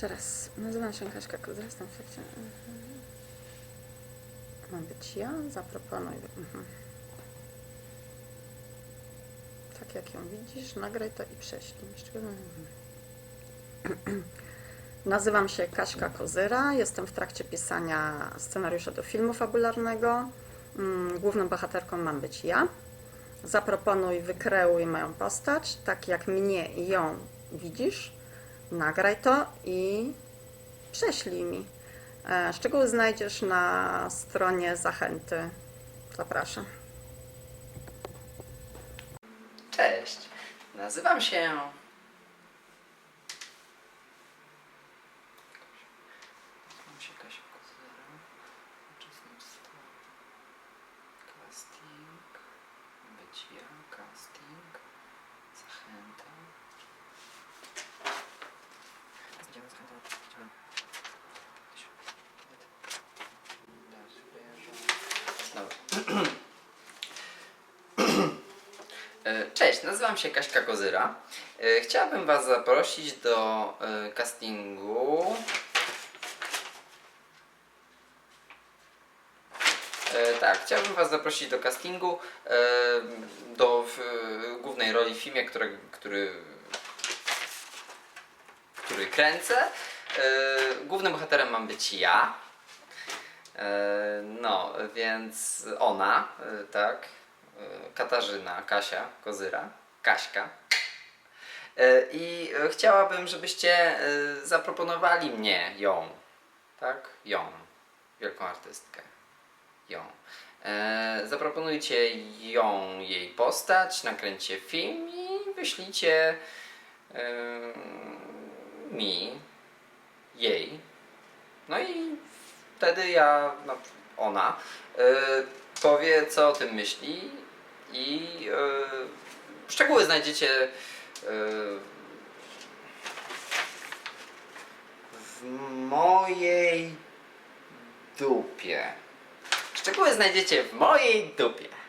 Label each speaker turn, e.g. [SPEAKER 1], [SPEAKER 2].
[SPEAKER 1] Jeszcze raz. Nazywam się Kaśka Kudra, jestem w trakcie... Mhm. Mam być ja? Zaproponuj. Mhm. Tak jak ją widzisz, nagraj to i prześlij. Nazywam się Kaśka Kozyra, jestem w trakcie pisania scenariusza do filmu fabularnego. Mm, Główną bohaterką mam być ja. Zaproponuj, wykreuj moją postać, tak jak mnie i ją widzisz. Nagraj to i prześlij mi. E, Szczegóły znajdziesz na stronie Zachęty. Zapraszam.
[SPEAKER 2] Cześć, nazywam się. Casting. Być ja, casting. Cześć, nazywam się Kaśka Kozyra. E, Chciałabym Was zaprosić do e, castingu. E, Tak, chciałbym Was zaprosić do castingu do głównej roli w filmie, który, który, który kręcę. Głównym bohaterem mam być ja. No, więc ona, tak, Katarzyna, Kasia, Kozyra, Kaśka. E, I e, chciałabym, żebyście e, zaproponowali mnie, ją, tak, ją, wielką artystkę, ją. E, Zaproponujcie ją, jej postać, nakręćcie film i wyślijcie e, mi, jej. No i wtedy ja, no, ona, powie co o tym myśli i y, szczegóły znajdziecie y, w mojej dupie. Szczegóły znajdziecie w mojej dupie.